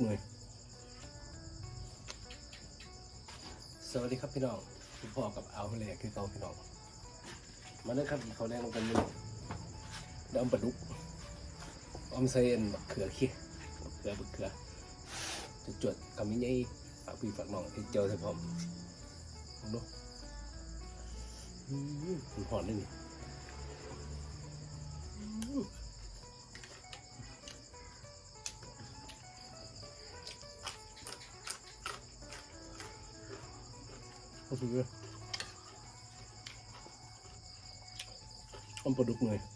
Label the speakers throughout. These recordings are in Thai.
Speaker 1: หน่วยสวัสดีครับพี่น้องคุณพ่อกับเอาเลยคือเกาพี่น้อง มาเลยครับเขาแรงลงกันนี่ดำปลาดุกอมเซนบักเขือขี้บักเขือบักเขือจะจวดกำมิ้นยัยฝากพี่ฝากน้องให้เจ้าใส่ผมดูหอนเลยนี่ โอเคอ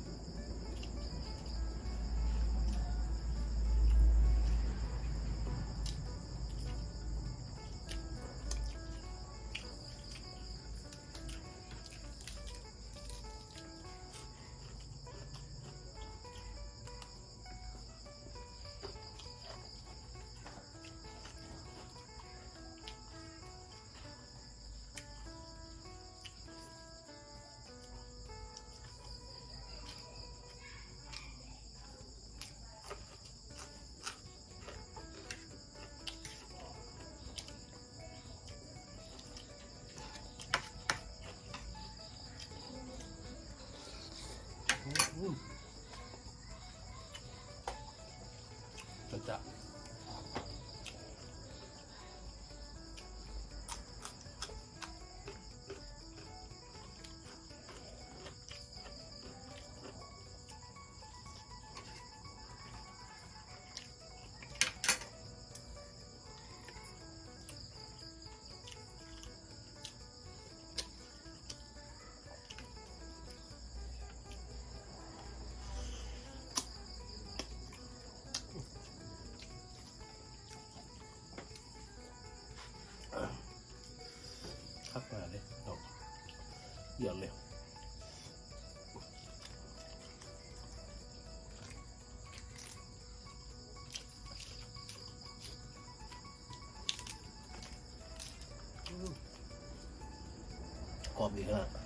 Speaker 1: หย่อนเลยกรอบอีกฮะ